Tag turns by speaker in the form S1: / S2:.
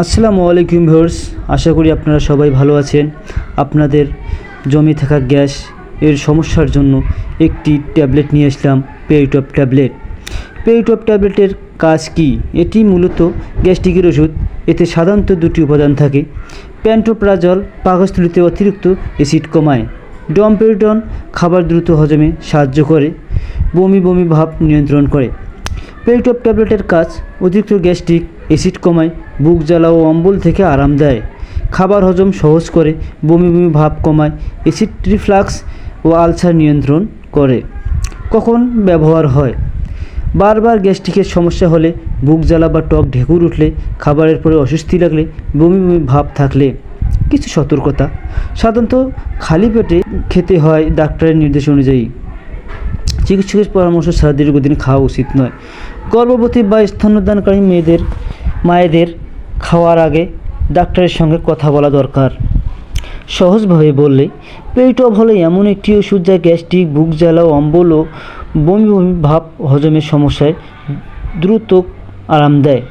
S1: আসসালামু আলাইকুম ভিউয়ার্স, আশা করি আপনারা সবাই ভালো আছেন। আপনাদের জমে থাকা গ্যাস এর সমস্যার জন্য একটি ট্যাবলেট নিয়ে আসলাম পেরিটপ ট্যাবলেট। পেরিটপ ট্যাবলেটের কাজ কি? এটি মূলত গ্যাস্ট্রিকের ওষুধ, এতে সাধারণত দুটি উপাদান থাকে। প্যান্টোপ্রাজল পাকস্থলিতে অতিরিক্ত অ্যাসিড কমায়। ডমপেরিটন খাবার দ্রুত হজমে সাহায্য করে, বমি বমি ভাব নিয়ন্ত্রণ করে। পেরিটপ ট্যাবলেটের কাজ, অতিরিক্ত গ্যাস্ট্রিক অ্যাসিড কমায় বুক জ্বালা ও অম্বল থেকে আরাম দেয়। খাবার হজম সহজ করে, বমি বমি ভাব কমায়, অ্যাসিড রিফ্লাক্স ও আলসার নিয়ন্ত্রণ করে। কখন ব্যবহার হয়? বারবার গ্যাস্ট্রিকের সমস্যা হলে বুক জ্বালা বা টক ঢেকুর উঠলে, খাবারের পরে অস্বস্তি লাগলে, বমি বমি ভাব থাকলে। কিছু সতর্কতা। সাধারণত খালি পেটে খেতে হয় ডাক্তারের নির্দেশ অনুযায়ী। চিকিৎসকের পরামর্শ ছাড়া দীর্ঘদিন খাওয়া উচিত নয়। গর্ভবতী বা স্তন্যদানকারী মেয়েদের, মায়েদের খাওয়ার আগে ডাক্তারের সঙ্গে কথা বলা দরকার। সহজভাবে বললে, পেট অফ হলে এমন একটি ওষুধ যা গ্যাস্ট্রিক, বুক জ্বালা, অম্বল ও বমি বমি ভাব হজমের সমস্যায় দ্রুত আরাম দেয়।